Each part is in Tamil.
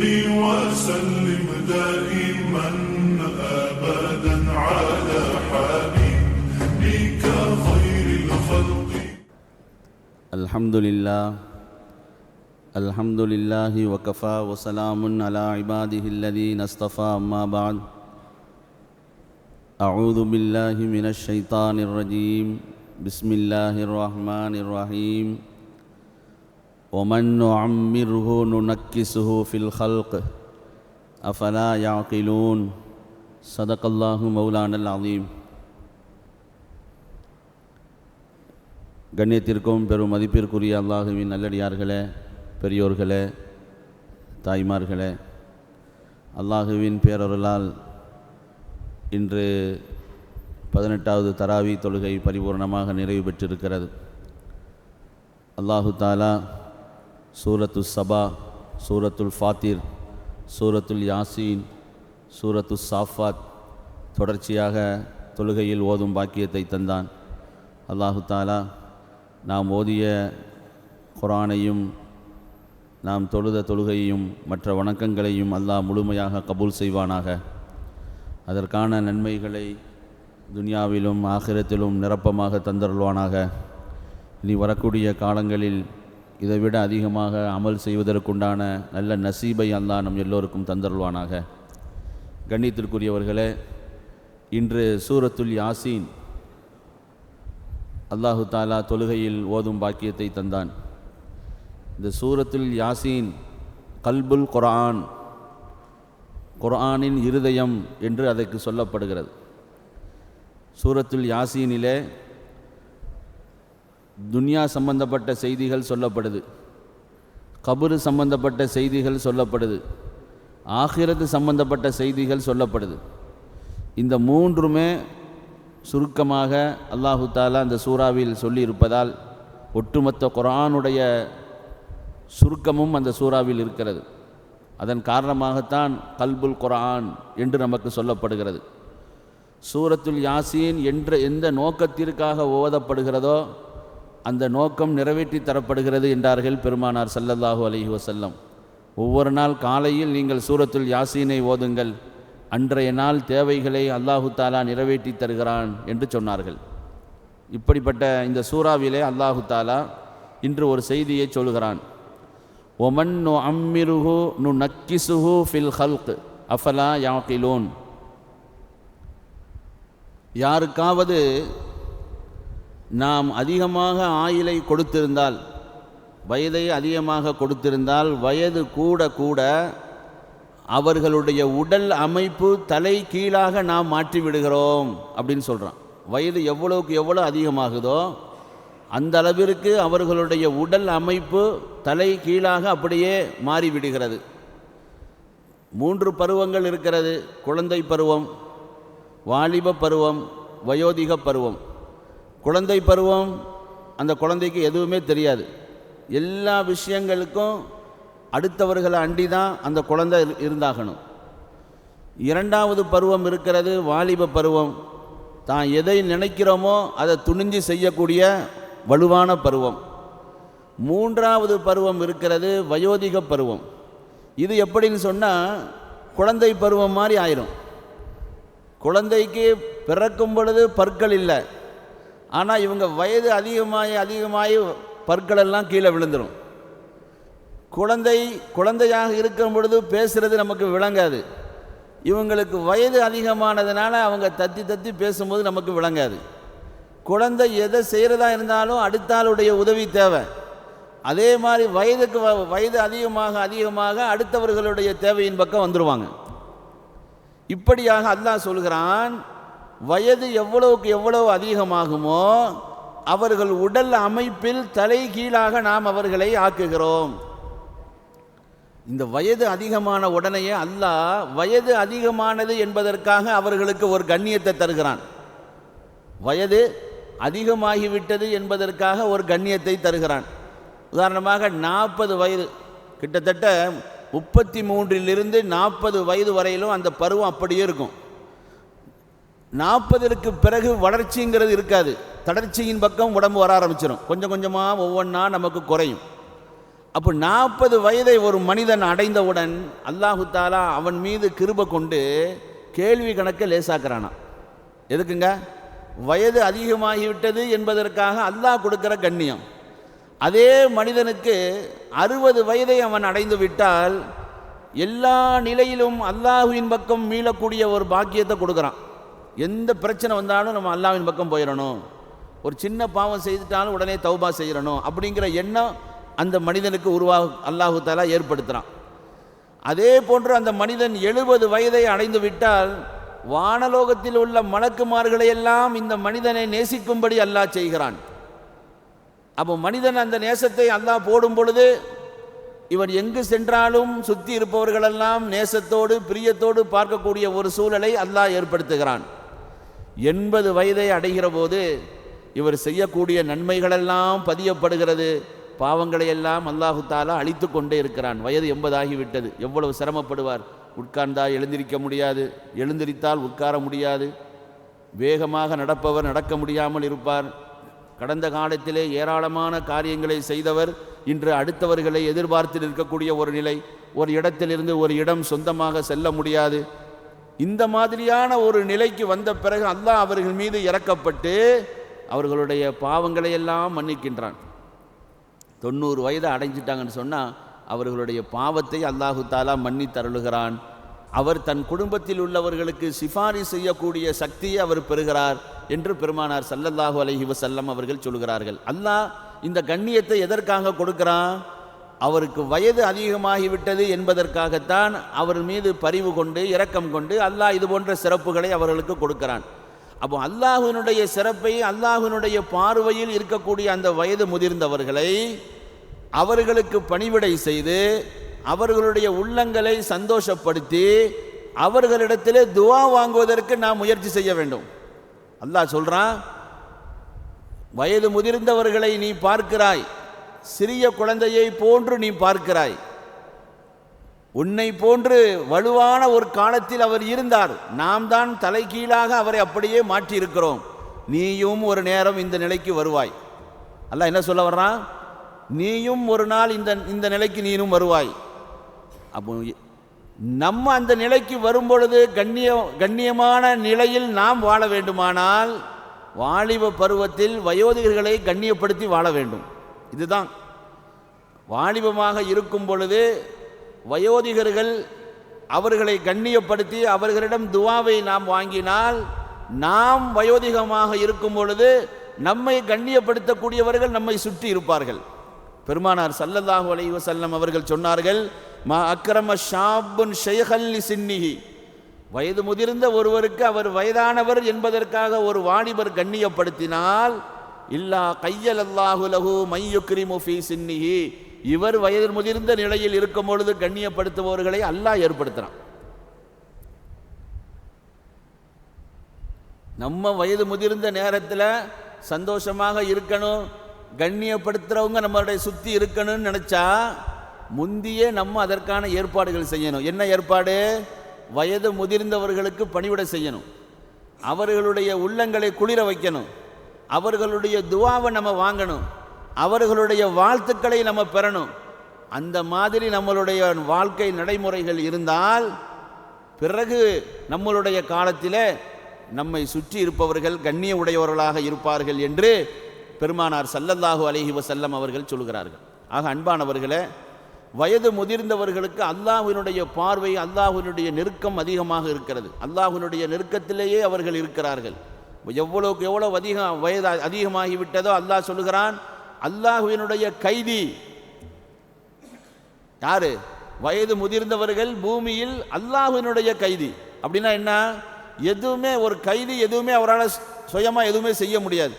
وسلم دائما أبدا على حبيبك خير الخلق. الحمد لله الحمد لله وكفى وسلام على عباده الذين اصطفى أما بعد. أعوذ بالله من الشيطان الرجيم. بسم الله الرحمن الرحيم. ومن نعمره ننكسه في الخلق أفلا يعقلون صدق الله مولانا العظيم கண்ணியத்திற்கும் பெரும் மதிப்பிற்குரிய அல்லாஹுவின் நல்லடியார்களே பெரியோர்களே தாய்மார்களே அல்லாஹுவின் பேரொருளால் இன்று பதினெட்டாவது தராவி தொழுகை பரிபூர்ணமாக நிறைவு பெற்றிருக்கிறது அல்லாஹு தாலா சூரத்து சபா சூரத்துல் ஃபாத்திர் சூரத்துல் யாசீன் சூரத்து சாஃபாத் தொடர்ச்சியாக தொழுகையில் ஓதும் பாக்கியத்தை தந்தான். அல்லாஹு தாலா நாம் ஓதிய குரானையும் நாம் தொழுத தொழுகையையும் மற்ற வணக்கங்களையும் அல்லாஹ் முழுமையாக கபூல் செய்வானாக. அதற்கான நன்மைகளை துனியாவிலும் ஆகிரத்திலும் நிரப்பமாக தந்தருள்வானாக. இனி வரக்கூடிய காலங்களில் இதை விட அதிகமாக அமல் செய்வதற்குண்டான நல்ல நசீபை அல்லா நம் எல்லோருக்கும் தந்தருள்வானாக. கண்ணியத்திற்குரியவர்களே இன்று சூரத்துல் யாசீன் அல்லாஹு தாலா தொழுகையில் ஓதும் பாக்கியத்தை தந்தான். இந்த சூரத்துல் யாசீன் கல்புல் குர்ஆன் குர்ஆனின் இருதயம் என்று அதற்கு சொல்லப்படுகிறது. சூரத்துல் யாசீனிலே துன்யா சம்பந்தப்பட்ட செய்திகள் சொல்லப்படுது. கபரு சம்பந்தப்பட்ட செய்திகள் சொல்லப்படுது. ஆகிரத்து சம்பந்தப்பட்ட செய்திகள் சொல்லப்படுது. இந்த மூன்றுமே சுருக்கமாக அல்லாஹு தாலா அந்த சூறாவில் சொல்லியிருப்பதால் ஒட்டுமொத்த குரானுடைய சுருக்கமும் அந்த சூறாவில் இருக்கிறது. அதன் காரணமாகத்தான் கல்புல் குரான் என்று நமக்கு சொல்லப்படுகிறது. சூரத்துல் யாசீன் என்ற எந்த நோக்கத்திற்காக ஓதப்படுகிறதோ அந்த நோக்கம் நிறைவேற்றி தரப்படுகிறது என்றார்கள் பெருமானார் சல்லல்லாஹு அலஹி வசல்லம் ஒவ்வொரு நாள் காலையில் நீங்கள் சூரத்துல் யாசீனை ஓதுங்கள். அன்றைய நாள் தேவைகளை அல்லாஹு தாலா நிறைவேற்றி தருகிறான் என்று சொன்னார்கள். இப்படிப்பட்ட இந்த சூறாவிலே அல்லாஹு தாலா இன்று ஒரு செய்தியை சொல்கிறான் ஒமன் நு அம்மிருஹு நு நக்கிசுஹு ஃபில் ஹல்க் அஃபலா யாக்கிலோன் யாருக்காவது நாம் அதிகமாக ஆயிலை கொடுத்திருந்தால் வயதை அதிகமாக கொடுத்திருந்தால் வயது கூட கூட அவர்களுடைய உடல் அமைப்பு தலை கீழாக நாம் மாற்றி விடுகிறோம் அப்படின்னு சொல்கிறான் வயது எவ்வளோக்கு எவ்வளோ அதிகமாகுதோ அந்த அளவிற்கு அவர்களுடைய உடல் அமைப்பு தலை கீழாக அப்படியே மாறிவிடுகிறது. மூன்று பருவங்கள் இருக்கிறது. குழந்தை பருவம் வாலிப பருவம் வயோதிக பருவம். குழந்தை பருவம் அந்த குழந்தைக்கு எதுவுமே தெரியாது. எல்லா விஷயங்களுக்கும் அடுத்தவர்களை அண்டி தான் அந்த குழந்தை இருந்தாகணும். இரண்டாவது பருவம் இருக்கிறது வாலிப பருவம். தான் எதை நினைக்கிறோமோ அதை துணிஞ்சு செய்யக்கூடிய வலுவான பருவம். மூன்றாவது பருவம் இருக்கிறது வயோதிக பருவம். இது எப்படின்னு சொன்னால் குழந்தை பருவம் மாதிரி ஆயிரும். குழந்தைக்கு பிறக்கும் பொழுது பற்கள் இல்லை. ஆனால் இவங்க வயது அதிகமாகி அதிகமாகி பற்களெல்லாம் கீழே விழுந்துடும் குழந்தை குழந்தையாக இருக்கும் பொழுது பேசுகிறது நமக்கு விளங்காது. இவங்களுக்கு வயது அதிகமானதுனால அவங்க தத்தி தத்தி பேசும்போது நமக்கு விளங்காது. குழந்தை எதை செய்கிறதா இருந்தாலும் அடுத்த ஆளுடைய உதவி தேவை. அதே மாதிரி வயதுக்கு வ- வயது அதிகமாக அதிகமாக அடுத்தவர்களுடைய தேவையின் பக்கம் வந்துடுவாங்க இப்படியாக அல்லாஹ் சொல்கிறான் வயது எவ்வளவுக்கு எவ்வளவு அதிகமாகுமோ அவர்கள் உடல் அமைப்பில் தலை கீழாக நாம் அவர்களை ஆக்குகிறோம். இந்த வயது அதிகமான உடனேயே அல்லாஹ் வயது அதிகமானது என்பதற்காக அவர்களுக்கு ஒரு கண்ணியத்தை தருகிறான். வயது அதிகமாகிவிட்டது என்பதற்காக ஒரு கண்ணியத்தை தருகிறான். உதாரணமாக நாற்பது வயது கிட்டத்தட்ட முப்பத்தி மூன்றிலிருந்து நாற்பது வயது வரையிலும் அந்த பருவம் அப்படியே இருக்கும். நாற்பதற்கு பிறகு வளர்ச்சிங்கிறது இருக்காது. தளர்ச்சியின் பக்கம் உடம்பு வர ஆரம்பிச்சிடும் கொஞ்சம் கொஞ்சமாக ஒவ்வொன்றா நமக்கு குறையும். அப்போ நாற்பது வயதை ஒரு மனிதன் அடைந்தவுடன் அல்லாஹு தாலா அவன் மீது கிருப கொண்டு கேள்வி கணக்கை லேசாக்குறானாம். எதுக்குங்க? வயது அதிகமாகிவிட்டது என்பதற்காக அல்லாஹ் கொடுக்குற கண்ணியம். அதே மனிதனுக்கு அறுபது வயதை அவன் அடைந்து விட்டால் எல்லா நிலையிலும் அல்லாஹுவின் பக்கம் மீளக்கூடிய ஒரு பாக்கியத்தை கொடுக்குறான். எந்த பிரச்சனை வந்தாலும் நம்ம அல்லாவின் பக்கம் போயிடணும். ஒரு சின்ன பாவம் செய்துட்டாலும் உடனே தௌபா செய்யணும் அப்படிங்கிற எண்ணம் அந்த மனிதனுக்கு உருவாக அல்லாஹு தாலா ஏற்படுத்துகிறான் அதே போன்று அந்த மனிதன் எழுபது வயதை அடைந்து விட்டால் வானலோகத்தில் உள்ள மலக்குமார்களையெல்லாம் இந்த மனிதனை நேசிக்கும்படி அல்லாஹ் செய்கிறான். அப்போ மனிதன் அந்த நேசத்தை அல்லாஹ் போடும் பொழுது இவன் எங்கு சென்றாலும் சுற்றி இருப்பவர்களெல்லாம் நேசத்தோடு பிரியத்தோடு பார்க்கக்கூடிய ஒரு சூழலை அல்லாஹ் ஏற்படுத்துகிறான். எண்பது வயதை அடைகிற போது இவர் செய்யக்கூடிய நன்மைகளெல்லாம் பதியப்படுகிறது. பாவங்களை எல்லாம் அல்லாஹு தாலா அழித்து கொண்டே இருக்கிறான். வயது எண்பதாகிவிட்டது. எவ்வளவு சிரமப்படுவார்? உட்கார்ந்தா எழுந்திருக்க முடியாது. எழுந்திரித்தால் உட்கார முடியாது. வேகமாக நடப்பவர் நடக்க முடியாமல் இருப்பார். கடந்த காலத்திலே ஏராளமான காரியங்களை செய்தவர் இன்று அடுத்தவர்களை எதிர்பார்த்து நிற்கக்கூடிய ஒரு நிலை. ஒரு இடத்திலிருந்து ஒரு இடம் சொந்தமாக செல்ல முடியாது. இந்த மாதிரியான ஒரு நிலைக்கு வந்த பிறகு அல்லாஹ் அவர்கள் மீது இறக்கப்பட்டு அவர்களுடைய பாவங்களை எல்லாம் மன்னிக்கின்றான். தொண்ணூறு வயது அடைஞ்சிட்டாங்கன்னு சொன்னால் அவர்களுடைய பாவத்தை அல்லாஹு தாலா மன்னி தருளுகிறான். அவர் தன் குடும்பத்தில் உள்ளவர்களுக்கு சிபாரி செய்யக்கூடிய சக்தியை அவர் பெறுகிறார் என்று பெருமானார் சல்லல்லாஹு அலஹி வசல்லம் அவர்கள் சொல்கிறார்கள். அல்லாஹ் இந்த கண்ணியத்தை எதற்காக கொடுக்கிறான்? அவருக்கு வயது அதிகமாகிவிட்டது என்பதற்காகத்தான் அவர் மீது பரிவு கொண்டு இரக்கம் கொண்டு அல்லாஹ் இது போன்ற சிறப்புகளை அவர்களுக்கு கொடுக்கிறான். அப்போ அல்லாஹுனுடைய சிறப்பை அல்லாஹுனுடைய பார்வையில் இருக்கக்கூடிய அந்த வயது முதிர்ந்தவர்களை அவர்களுக்கு பணிவிடை செய்து அவர்களுடைய உள்ளங்களை சந்தோஷப்படுத்தி அவர்களிடத்தில் துவா வாங்குவதற்கு நாம் முயற்சி செய்ய வேண்டும். அல்லாஹ் சொல்கிறான் வயது முதிர்ந்தவர்களை நீ பார்க்கிறாய் சிறிய குழந்தையை போன்று நீ பார்க்கிறாய். உன்னை போன்று வலுவான ஒரு காலத்தில் அவர் இருந்தார். நாம் தான் தலைகீழாக அவரை அப்படியே மாற்றி இருக்கிறோம் நீயும் ஒரு நேரம் இந்த நிலைக்கு வருவாய். அல்ல என்ன சொல்ல வர்றான்? நீயும் ஒரு நாள் இந்த இந்த நிலைக்கு நீனும் வருவாய். அப்போ நம்ம அந்த நிலைக்கு வரும்பொழுது கண்ணிய கண்ணியமான நிலையில் நாம் வாழ வேண்டுமானால் வாலிப பருவத்தில் வயோதிகர்களை கண்ணியப்படுத்தி வாழ வேண்டும். இதுதான். வாலிபமாக இருக்கும் பொழுது வயோதிகர்கள் அவர்களை கண்ணியப்படுத்தி அவர்களிடம் துவாவை நாம் வாங்கினால் நாம் வயோதிகமாக இருக்கும் பொழுது நம்மை கண்ணியப்படுத்தக்கூடியவர்கள் நம்மை சுற்றி இருப்பார்கள். பெருமானார் சல்லல்லாஹு அலைவ செல்லம் அவர்கள் சொன்னார்கள் மா அக்ரம ஷாபுன் ஷைஹல்லி சின்னிஹி. வயது முதிர்ந்த ஒருவருக்கு அவர் வயதானவர் என்பதற்காக ஒரு வாலிபர் கண்ணியப்படுத்தினால் இல்லா கையல் அல்லாஹு லஹு மையுக்ரிமு ஃபி சின்னிஹி. இவர் வயது முதிர்ந்த நிலையில் இருக்கும் பொழுது கண்ணியப்படுத்துபவர்களை அல்லாஹ் ஏற்படுத்துகிறான் நம்ம வயது முதிர்ந்த நேரத்தில் சந்தோஷமாக இருக்கணும் கண்ணியப்படுத்துகிறவங்க நம்மளுடைய சுற்றி இருக்கணும்னு நினச்சா முந்தியே நம்ம அதற்கான ஏற்பாடுகள் செய்யணும். என்ன ஏற்பாடு? வயது முதிர்ந்தவர்களுக்கு பணிவிடை செய்யணும். அவர்களுடைய உள்ளங்களை குளிர வைக்கணும். அவர்களுடைய துவாவை நம்ம வாங்கணும். அவர்களுடைய வாழ்த்துக்களை நம்ம பெறணும். அந்த மாதிரி நம்மளுடைய வாழ்க்கை நடைமுறைகள் இருந்தால் பிறகு நம்மளுடைய காலத்தில் நம்மை சுற்றி இருப்பவர்கள் கண்ணிய உடையவர்களாக இருப்பார்கள் என்று பெருமானார் சல்லல்லாஹு அலஹி வசல்லம் அவர்கள் சொல்கிறார்கள். ஆக அன்பானவர்களே வயது முதிர்ந்தவர்களுக்கு அல்லாஹினுடைய பார்வை அல்லாஹினுடைய நெருக்கம் அதிகமாக இருக்கிறது. அல்லாஹினுடைய நெருக்கத்திலேயே அவர்கள் இருக்கிறார்கள். எவ்வளோக்கு எவ்வளோ அதிகம் வயது அதிகமாகிவிட்டதோ அல்லாஹ் சொல்லுகிறான் அல்லாஹுவினுடைய கைதி. யாரு? வயது முதிர்ந்தவர்கள் பூமியில் அல்லாஹுவினுடைய கைதி. அப்படின்னா என்ன? எதுவுமே ஒரு கைதி எதுவுமே அவரால் சுயமாக எதுவுமே செய்ய முடியாது.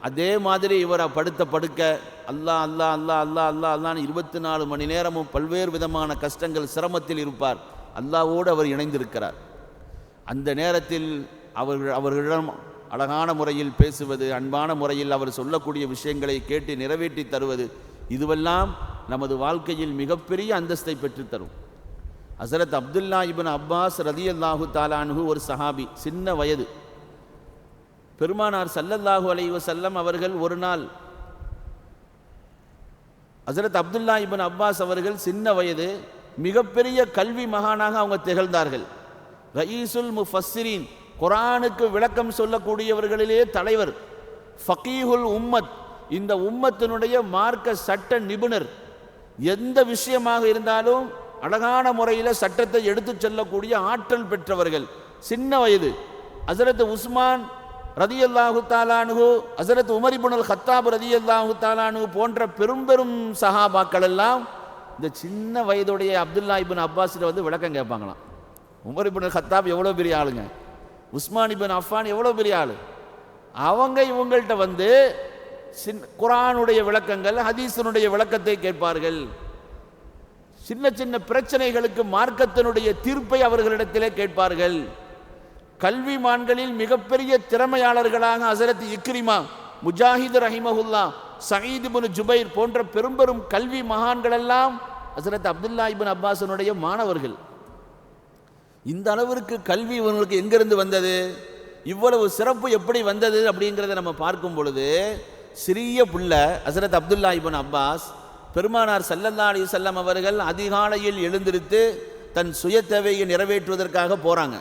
அதே மாதிரி இவரை படுத்த படுக்க அல்லாஹ் அல்லாஹ் அல்லாஹ் அல்லா அல்லாஹ் அல்லான்னு இருபத்தி நாலு மணி நேரமும் பல்வேறு விதமான கஷ்டங்கள் சிரமத்தில் இருப்பார். அல்லாவோடு அவர் இணைந்திருக்கிறார். அந்த நேரத்தில் அவர்கள் அவர்களிடம் அழகான முறையில் பேசுவது அன்பான முறையில் அவர் சொல்லக்கூடிய விஷயங்களை கேட்டு நிறைவேற்றி தருவது இதுவெல்லாம் நமது வாழ்க்கையில் மிகப்பெரிய அந்தஸ்தை பெற்றுத்தரும் ஹசரத் அப்துல்லா இபின் அப்பாஸ் ரதியல்லாஹு தாலான்ஹு ஒரு சஹாபி சின்ன வயது. பெருமானார் சல்லல்லாஹு அலைவ செல்லம் அவர்கள் ஒரு நாள் ஹசரத் அப்துல்லா இபின் அப்பாஸ் அவர்கள் சின்ன வயது மிகப்பெரிய கல்வி மகானாக அவங்க திகழ்ந்தார்கள். ரயீசுல் முஃபஸ்ஸிரீன் குரானுக்கு விளக்கம் சொல்லக்கூடியவர்களிலே தலைவர் ஃபகீஹுல் உம்மத். இந்த உம்மத்தினுடைய மார்க்க சட்ட நிபுணர். எந்த விஷயமாக இருந்தாலும் அழகான முறையில் சட்டத்தை எடுத்துச் செல்லக்கூடிய ஆற்றல் பெற்றவர்கள். சின்ன வயது. ஹசரத் உஸ்மான் ரதியல்லாஹு தாலானுகு ஹசரத் உமரிபுனல் ஹத்தாப் ரதியல்லாஹு தாலானு போன்ற பெரும் பெரும் சஹாபாக்கள் எல்லாம் இந்த சின்ன வயதுடைய அப்துல்லா இபின் அப்பாஸில் வந்து விளக்கம் கேட்பாங்களாம். உமரிபுனல் ஹத்தாப் எவ்வளோ பெரிய ஆளுங்க. உஸ்மான் இபின் அஃபான் எவ்வளோ பெரிய ஆள்? அவங்க இவங்கள்ட்ட வந்து சின் குரானுடைய விளக்கங்கள் ஹதீசனுடைய விளக்கத்தை கேட்பார்கள். சின்ன சின்ன பிரச்சனைகளுக்கு மார்க்கத்தினுடைய தீர்ப்பை அவர்களிடத்திலே கேட்பார்கள். கல்விமான்களில் மிகப்பெரிய திறமையாளர்களாக ஹசரத் இக்ரிமா முஜாஹிது ரஹிமஹுல்லா சயீத் முனு ஜுபைர் போன்ற பெரும்பெரும் கல்வி மகான்களெல்லாம் ஹசரத் அப்துல்லா இப்னு அப்பாஸனுடைய மாணவர்கள். இந்த அளவிற்கு கல்வி இவங்களுக்கு எங்கிருந்து வந்தது? இவ்வளவு சிறப்பு எப்படி வந்தது அப்படிங்கிறத நம்ம பார்க்கும் பொழுது சிறிய புள்ள ஹசரத் அப்துல்லா இபன் அப்பாஸ் பெருமானார் சல்லல்லா அலி செல்லம் அவர்கள் அதிகாலையில் எழுந்திருத்து தன் சுய தேவையை நிறைவேற்றுவதற்காக போகிறாங்க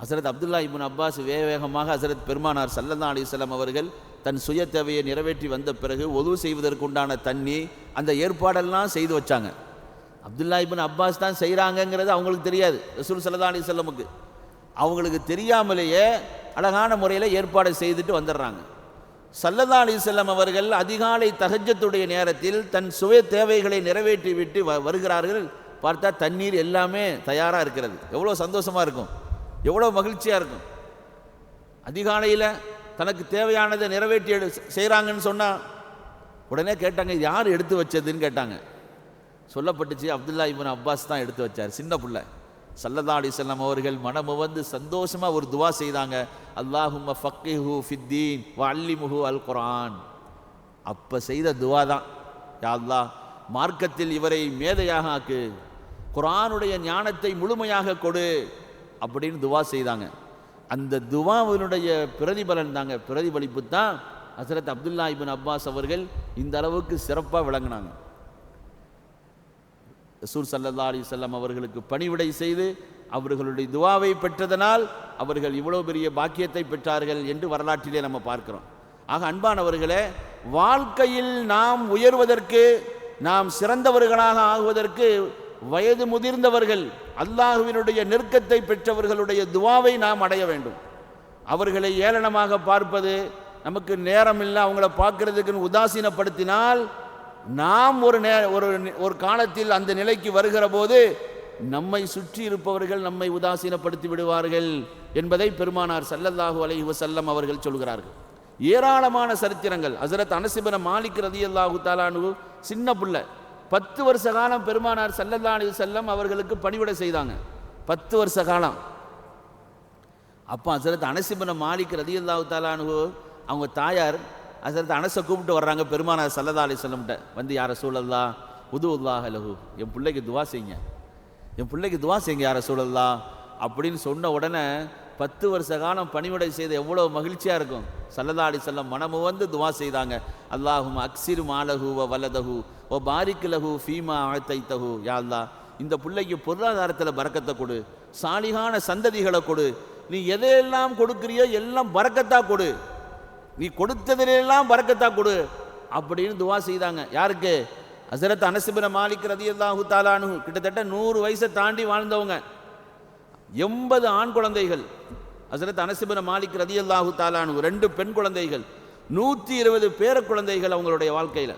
ஹசரத் அப்துல்லா இபுன் அப்பாஸ் வேக வேகமாக ஹசரத் பெருமானார் சல்லல்லா அலிஸ்லாம் அவர்கள் தன் சுய தேவையை நிறைவேற்றி வந்த பிறகு ஒது செய்வதற்குண்டான தண்ணி அந்த ஏற்பாடெல்லாம் செய்து வச்சாங்க. அப்துல்லா இபின் அப்பாஸ் தான் செய்கிறாங்கங்கிறது அவங்களுக்கு தெரியாது. ரசூல் சல்லா செல்லமுக்கு அவங்களுக்கு தெரியாமலேயே அழகான முறையில் ஏற்பாடு செய்துட்டு வந்துடுறாங்க. சல்லல்லா அலிசல்லம் அவர்கள் அதிகாலை தகஜத்துடைய நேரத்தில் தன் சுய தேவைகளை நிறைவேற்றி விட்டு வ- வருகிறார்கள். பார்த்தா தண்ணீர் எல்லாமே தயாராக இருக்கிறது. எவ்வளோ சந்தோஷமாக இருக்கும். எவ்வளோ மகிழ்ச்சியாக இருக்கும். அதிகாலையில் தனக்கு தேவையானதை நிறைவேற்றி எடு செய்கிறாங்கன்னு சொன்னால் உடனே கேட்டாங்க யார் எடுத்து வச்சதுன்னு? கேட்டாங்க. சொல்லப்பட்டுச்சு. அப்துல்லா இப்னு அப்பாஸ் தான் எடுத்து வச்சார். சின்ன பிள்ளை. சல்லதா அலிசல்லாம் அவர்கள் மனமு வந்து சந்தோஷமாக ஒரு துவா செய்தாங்க. அல்லாஹும் ஃபக்கிஹு ஃபித்தீன் அல்லிமுஹு அல் குரான் அப்போ செய்த துவா தான். யா அல்லாஹ் மார்க்கத்தில் இவரை மேதையாக ஆக்கு. குரானுடைய ஞானத்தை முழுமையாக கொடு அப்படின்னு துவா செய்தாங்க. அந்த துவாவினுடைய பிரதிபலன் தாங்க. பிரதிபலிப்பு தான் ஹசரத் அப்துல்லா இபின் அப்பாஸ் அவர்கள் இந்த அளவுக்கு சிறப்பாக விளங்கினாங்க. ரசூல் லாரி செல்லம் அவர்களுக்கு பணிவிடை செய்து அவர்களுடைய துவாவை பெற்றதனால் அவர்கள் இவ்வளோ பெரிய பாக்கியத்தை பெற்றார்கள் என்று வரலாற்றிலே நம்ம பார்க்கிறோம். ஆக அன்பானவர்களே வாழ்க்கையில் நாம் உயர்வதற்கு நாம் சிறந்தவர்களாக ஆகுவதற்கு வயது முதிர்ந்தவர்கள் அல்லாஹுவினுடைய நெருக்கத்தை பெற்றவர்களுடைய துவாவை நாம் அடைய வேண்டும். அவர்களை ஏளனமாக பார்ப்பது நமக்கு நேரம் இல்லை அவங்கள பார்க்கறதுக்குன்னு உதாசீனப்படுத்தினால் நாம் ஒரு நே ஒரு ஒரு காலத்தில் அந்த நிலைக்கு வருகிற போது நம்மை சுற்றி இருப்பவர்கள் நம்மை உதாசீனப்படுத்தி விடுவார்கள் என்பதை பெருமானார் சல்லல்லாஹு அலை வசல்லம் அவர்கள் சொல்கிறார்கள். ஏராளமான சரித்திரங்கள். ஹசரத் அனசிபன மாலிக் ரதியல்லாஹு தாலானு சின்ன புள்ள. பத்து வருஷ காலம் பெருமானார் சல்லல்லா அலி செல்லம் அவர்களுக்கு பணிவிடை செய்தாங்க. பத்து வருஷ காலம். அப்போ ஹசரத் அனசிபன மாலிக் ரதியல்லாஹு தாலானு அவங்க தாயார் அசரத்து அனசை கூப்பிட்டு வர்றாங்க பெருமானார் சல்லதா அலி சொல்லம்கிட்ட வந்து யார சூழல்லா உது உல்லாஹ் லஹு. என் பிள்ளைக்கு துவா செய்யுங்க. என் பிள்ளைக்கு துவா செய்யுங்க யார சூழல்லா அப்படின்னு சொன்ன உடனே பத்து வருஷ காலம் பணிவிடை செய்த எவ்வளோ மகிழ்ச்சியாக இருக்கும். சல்லதா அலி செல்லம் மனமு வந்து துவா செய்தாங்க. அல்லாஹும் அக்சிர் மாலகு ஓ வலதஹு ஓ பாரிக்கு லகு ஃபீமா அழைத்தைத்தஹு யா அல்லா இந்த பிள்ளைக்கு பொருளாதாரத்தில் பறக்கத்தை கொடு. சாலிகான சந்ததிகளை கொடு. நீ எதையெல்லாம் கொடுக்குறியோ எல்லாம் பறக்கத்தா கொடு. நீ கொடுத்ததிலெல்லாம் பறக்கத்தா கொடு அப்படின்னு துவா செய்தாங்க. யாருக்கு? ஹசரத் அனசிபின மாலிக் ரதியல்லாஹு தாலானு கிட்டத்தட்ட நூறு வயசை தாண்டி வாழ்ந்தவங்க. எண்பது ஆண் குழந்தைகள். ஹசரத் அனசிபின மாலிக் ரதியல்லாஹு தாலானு ரெண்டு பெண் குழந்தைகள். நூற்றி இருபது பேர குழந்தைகள் அவங்களுடைய வாழ்க்கையில்.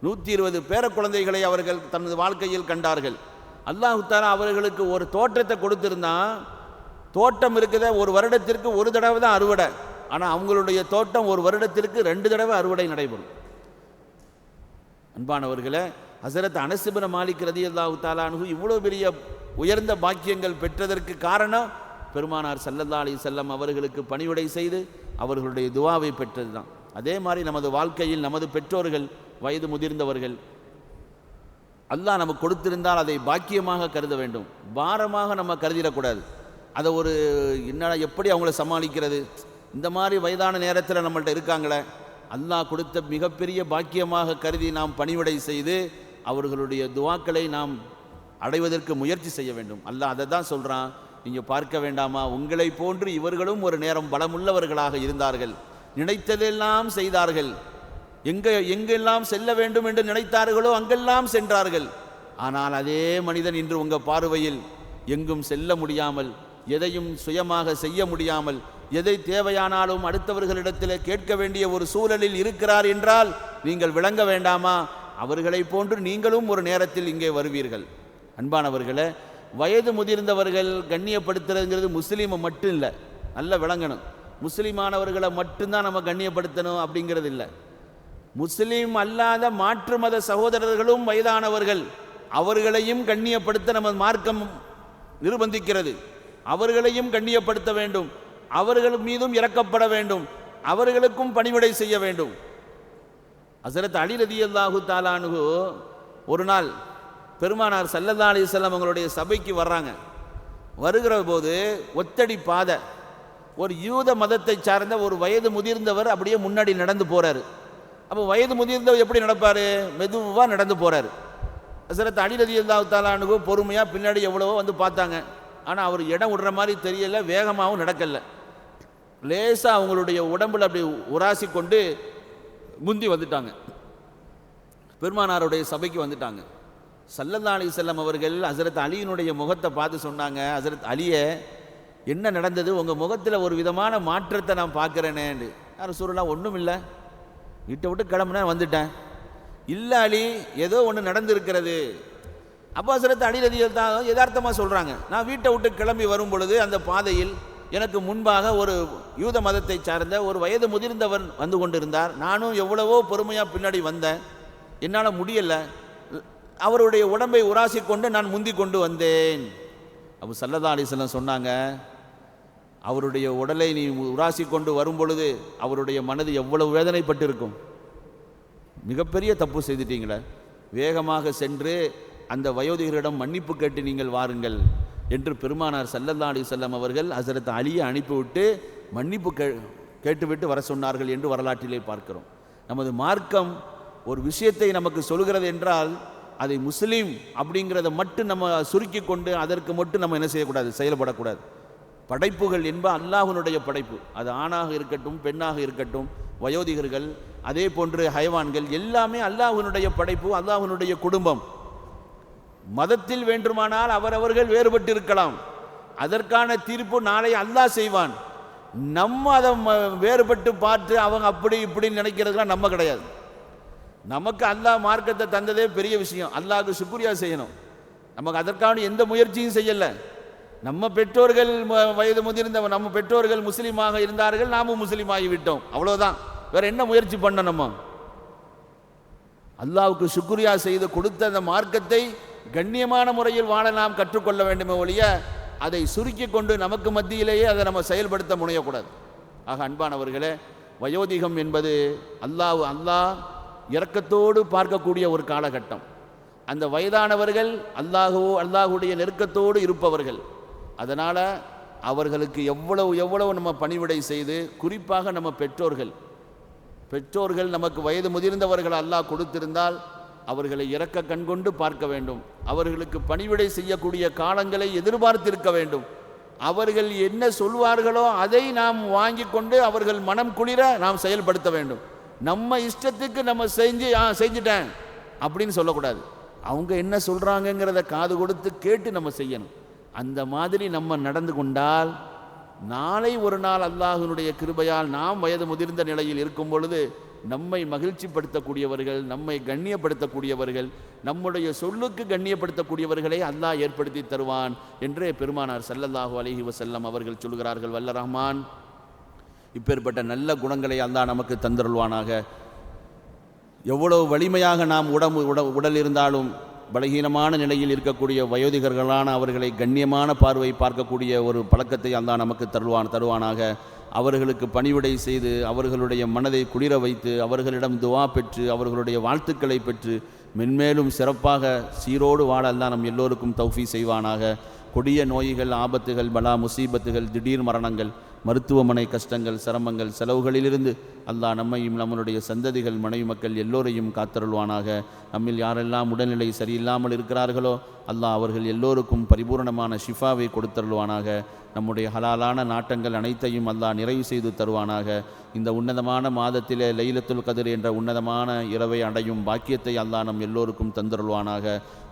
நூற்றி இருபது பேர குழந்தைகளை அவர்கள் தனது வாழ்க்கையில் கண்டார்கள். அல்லாஹு தாலா அவர்களுக்கு ஒரு தோட்டத்தை கொடுத்திருந்தான். தோட்டம் இருக்குத ஒரு வருடத்திற்கு ஒரு தடவை தான் அறுவடை. ஆனால் அவங்களுடைய தோட்டம் ஒரு வருடத்திற்கு ரெண்டு தடவை அறுவடை நடைபெறும். அன்பானவர்களை ஹசரத் அனசிபன மாலிக் ரதி அல்லாஹு தாலானு இவ்வளோ பெரிய உயர்ந்த பாக்கியங்கள் பெற்றதற்கு காரணம் பெருமானார் சல்லல்லா அலி செல்லம் அவர்களுக்கு பணிவிடை செய்து அவர்களுடைய துவாவை பெற்றது தான் அதே மாதிரி நமது வாழ்க்கையில் நமது பெற்றோர்கள் வயது முதிர்ந்தவர்கள் அல்லாஹ் நமக்கு கொடுத்திருந்தால் அதை பாக்கியமாக கருத வேண்டும். பாரமாக நம்ம கருதிடக்கூடாது. அதை ஒரு என்னடா எப்படி அவங்கள சமாளிக்கிறது? இந்த மாதிரி வயதான நேரத்தில் நம்மள்ட்ட இருக்காங்களே அல்லாஹ் கொடுத்த மிகப்பெரிய பாக்கியமாக கருதி நாம் பணிவிடை செய்து அவர்களுடைய துவாக்களை நாம் அடைவதற்கு முயற்சி செய்ய வேண்டும். அல்லாஹ் அதை தான் சொல்கிறான் நீங்கள் பார்க்க வேண்டாமா? உங்களை போன்று இவர்களும் ஒரு நேரம் பலமுள்ளவர்களாக இருந்தார்கள். நினைத்ததெல்லாம் செய்தார்கள். எங்கே எங்கெல்லாம் செல்ல வேண்டும் என்று நினைத்தார்களோ அங்கெல்லாம் சென்றார்கள். ஆனால் அதே மனிதன் இன்று உங்கள் பார்வையில் எங்கும் செல்ல முடியாமல் எதையும் சுயமாக செய்ய முடியாமல் எதை தேவையானாலும் அடுத்தவர்களிடத்தில் கேட்க வேண்டிய ஒரு சூழலில் இருக்கிறார் என்றால் நீங்கள் விளங்க வேண்டாமா? அவர்களைப் போன்று நீங்களும் ஒரு நேரத்தில் இங்கே வருவீர்கள். அன்பானவர்களே வயது முதிர்ந்தவர்கள் கண்ணியப்படுத்துறதுங்கிறது முஸ்லீமை மட்டும் இல்லை. நல்லா விளங்கணும். முஸ்லீமானவர்களை மட்டும்தான் நம்ம கண்ணியப்படுத்தணும் அப்படிங்கிறது இல்லை. முஸ்லீம் அல்லாத மாற்று மத சகோதரர்களும் வயதானவர்கள் அவர்களையும் கண்ணியப்படுத்த நமது மார்க்கம் நிர்பந்திக்கிறது. அவர்களையும் கண்ணியப்படுத்த வேண்டும். அவர்கள் மீதும் இறக்கப்பட வேண்டும். அவர்களுக்கும் பணிவிடை செய்ய வேண்டும். அசரத் அலி ரதி அல்லாஹு தாலானுகு ஒரு நாள் பெருமானார் சல்லல்லா செல்லம் அவங்களுடைய சபைக்கு வர்றாங்க. வருகிற போது ஒத்தடி பாதை ஒரு யூத மதத்தை சார்ந்த ஒரு வயது முதிர்ந்தவர் அப்படியே முன்னாடி நடந்து போகிறார் அப்போ வயது முதிர்ந்தவர் எப்படி நடப்பார்? மெதுவாக நடந்து போகிறாரு அசரத் அலி ரதி அல்லாஹு தாலானுகு பொறுமையாக பின்னாடி எவ்வளவோ வந்து பார்த்தாங்க. ஆனால் அவர் இடம் விடுற மாதிரி தெரியல வேகமாகவும் நடக்கலை. லேசாக அவங்களுடைய உடம்பில் அப்படி உராசி கொண்டு முந்தி வந்துட்டாங்க. பெருமானாருடைய சபைக்கு வந்துட்டாங்க. சல்லல்லா அலி செல்லம் அவர்கள் ஹசரத் அலியினுடைய முகத்தை பார்த்து சொன்னாங்க ஹசரத் அலியை என்ன நடந்தது? உங்கள் முகத்தில் ஒரு விதமான மாற்றத்தை நான் பார்க்குறேனேன்னு. யாரும் சூழலாம் ஒன்றும் இல்லை. வீட்டை விட்டு கிளம்புனேன் வந்துட்டேன். இல்லை அலி ஏதோ ஒன்று நடந்திருக்கிறது. அப்போ ஹசரத் அலி ரதி தான் யதார்த்தமாக சொல்கிறாங்க நான் வீட்டை விட்டு கிளம்பி வரும் பொழுது அந்த பாதையில் எனக்கு முன்பாக ஒரு யூத மதத்தை சார்ந்த ஒரு வயது முதிர்ந்தவர் வந்து கொண்டிருந்தார். நானும் எவ்வளவோ பொறுமையாக பின்னாடி வந்தேன். என்னால் முடியலை. அவருடைய உடம்பை உராசி கொண்டு நான் முந்தி கொண்டு வந்தேன். அப்போ சல்லதா அலிஸ்லாம் சொன்னாங்க அவருடைய உடலை நீ உராசி கொண்டு வரும் பொழுது அவருடைய மனது எவ்வளவு வேதனைப்பட்டு இருக்கும் மிகப்பெரிய தப்பு செய்துட்டீங்களே. வேகமாக சென்று அந்த வயோதிகரிடம் மன்னிப்பு கேட்டு நீங்கள் வாருங்கள். என்று பெருமானார் சல்லல்லா அலி செல்லம் அவர்கள் ஹசரத் அலியை அனுப்பிவிட்டு மன்னிப்பு கே கேட்டுவிட்டு வர சொன்னார்கள் என்று வரலாற்றிலே பார்க்கிறோம். நமது மார்க்கம் ஒரு விஷயத்தை நமக்கு சொல்கிறது என்றால் அதை முஸ்லீம் அப்படிங்கிறத மட்டும் நம்ம சுருக்கி கொண்டு அதற்கு மட்டும் நம்ம என்ன செய்யக்கூடாது? செயல்படக்கூடாது. படைப்புகள் என்ப அல்லாஹனுடைய படைப்பு. அது ஆணாக இருக்கட்டும் பெண்ணாக இருக்கட்டும் வயோதிகர்கள் அதே போன்று ஹைவான்கள் எல்லாமே அல்லாஹனுடைய படைப்பு அல்லாஹனுடைய குடும்பம். மதத்தில் வேண்டுமானால் அவரவர்கள் வேறுபட்டு இருக்கலாம் அதற்கான தீர்ப்பு நாளை அல்லாஹ் செய்வான். நம்ம அதை ம- வேறுபட்டு பார்த்து அவங்க அப்படி இப்படின்னு நினைக்கிறதுலாம் நம்ம கிடையாது. நமக்கு அல்லாஹ் மார்க்கத்தை தந்ததே பெரிய விஷயம். அல்லாஹ்க்கு சுக்ரியா செய்யணும். நமக்கு அதற்கான எந்த முயற்சியும் செய்யலை. நம்ம பெற்றோர்கள் வயது முதிர்ந்த நம்ம பெற்றோர்கள் முஸ்லீமாக இருந்தார்கள் நாமும் முஸ்லீம் ஆகிவிட்டோம் அவ்வளோதான் வேற என்ன முயற்சி பண்ண நம்ம? அல்லாவுக்கு சுக்ரியா செய்து கொடுத்த அந்த மார்க்கத்தை கண்ணியமான முறையில் வாழ நாம் கற்றுக்கொள்ள வேண்டுமே ஒழிய அதை சுருக்கி கொண்டு நமக்கு மத்தியிலேயே அதை நம்ம செயல்படுத்த முனையக்கூடாது. ஆக அன்பானவர்களே வயோதிகம் என்பது அல்லாஹ் அல்லாஹ் இரக்கத்தோடு பார்க்கக்கூடிய ஒரு காலகட்டம். அந்த வயதானவர்கள் அல்லாஹோ அல்லாஹுடைய நெருக்கத்தோடு இருப்பவர்கள். அதனால் அவர்களுக்கு எவ்வளவு எவ்வளவு நம்ம பணிவிடை செய்து குறிப்பாக நம்ம பெற்றோர்கள். பெற்றோர்கள் நமக்கு வயது முதிர்ந்தவர்கள் அல்லாஹ் கொடுத்திருந்தால் அவர்களை இறக்க கண்கொண்டு பார்க்க வேண்டும். அவர்களுக்கு பணிவிடை செய்யக்கூடிய காலங்களை எதிர்பார்த்திருக்க வேண்டும். அவர்கள் என்ன சொல்வார்களோ அதை நாம் வாங்கி கொண்டு அவர்கள் மனம் குளிர நாம் செயல்படுத்த வேண்டும். நம்ம இஷ்டத்துக்கு நம்ம செஞ்சு ஆ செஞ்சுட்டேன் அப்படின்னு சொல்லக்கூடாது. அவங்க என்ன சொல்கிறாங்கங்கிறத காது கொடுத்து கேட்டு நம்ம செய்யணும். அந்த மாதிரி நம்ம நடந்து கொண்டால் நாளை ஒரு நாள் அல்லாஹ்வினுடைய கிருபையால் நாம் வயது முதிர்ந்த நிலையில் இருக்கும் பொழுது நம்மை மகிழ்ச்சிப்படுத்தக்கூடியவர்கள் நம்மை கண்ணியப்படுத்தக்கூடியவர்கள் நம்முடைய சொல்லுக்கு கண்ணியப்படுத்தக்கூடியவர்களை அல்லாஹ் ஏற்படுத்தி தருவான் என்று பெருமானார் சல்லல்லாஹு அலஹி வசல்லம் அவர்கள் சொல்கிறார்கள். வல்ல ரஹ்மான் இப்பேற்பட்ட நல்ல குணங்களை அல்லாஹ் நமக்கு தந்தருள்வானாக. எவ்வளவு வலிமையாக நாம் உடம்பு உட உடல் இருந்தாலும் பலகீனமான நிலையில் இருக்கக்கூடிய வயோதிகர்களான அவர்களை கண்ணியமான பார்வை பார்க்கக்கூடிய ஒரு பழக்கத்தை அல்லாஹ் நமக்கு தருவான் தருவானாக. அவர்களுக்கு பணிவிடை செய்து அவர்களுடைய மனதை குளிர வைத்து அவர்களிடம் துவா பெற்று அவர்களுடைய வாழ்த்துக்களை பெற்று மென்மேலும் சிறப்பாக சீரோடு வாழல்தான் நம் எல்லோருக்கும் தௌஃபி செய்வானாக. கொடிய நோய்கள் ஆபத்துகள் பலா முசீபத்துகள் திடீர் மரணங்கள் மருத்துவமனை கஷ்டங்கள் சிரமங்கள் செலவுகளிலிருந்து அல்லாஹ் நம்மையும் நம்மளுடைய சந்ததிகள் மனைவி மக்கள் எல்லோரையும் காத்தருள்வானாக. நம்மில் யாரெல்லாம் உடல்நிலை சரியில்லாமல் இருக்கிறார்களோ அல்லாஹ் அவர்கள் எல்லோருக்கும் பரிபூரணமான ஷிஃபாவை கொடுத்தருள்வானாக. நம்முடைய ஹலாலான நாட்டங்கள் அனைத்தையும் அல்லாஹ் நிறைவு செய்து தருவானாக. இந்த உன்னதமான மாதத்திலே லைலத்துல் கதிர் என்ற உன்னதமான இரவை அடையும் பாக்கியத்தை அல்லாஹ் நம் எல்லோருக்கும் தந்தருள்வானாக.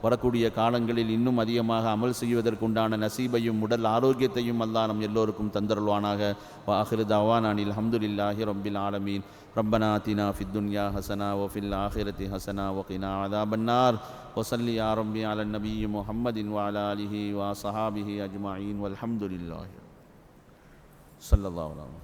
வரக்கூடிய காலங்களில் இன்னும் அதிகமாக அமல் செய்வதற்குண்டான நசீபையும் உடல் ஆரோக்கியத்தையும் அல்லாஹ் நம் எல்லோருக்கும் தந்தருள்வானாக. معنا وآخر دعوانا الحمد لله رب العالمين. ربنا آتنا في الدنيا حسنة وفي الآخرة حسنة وقنا عذاب النار. وصل يا ربي على النبي محمد وعلى آله وصحابه أجمعين والحمد لله صلى الله عليه وسلم.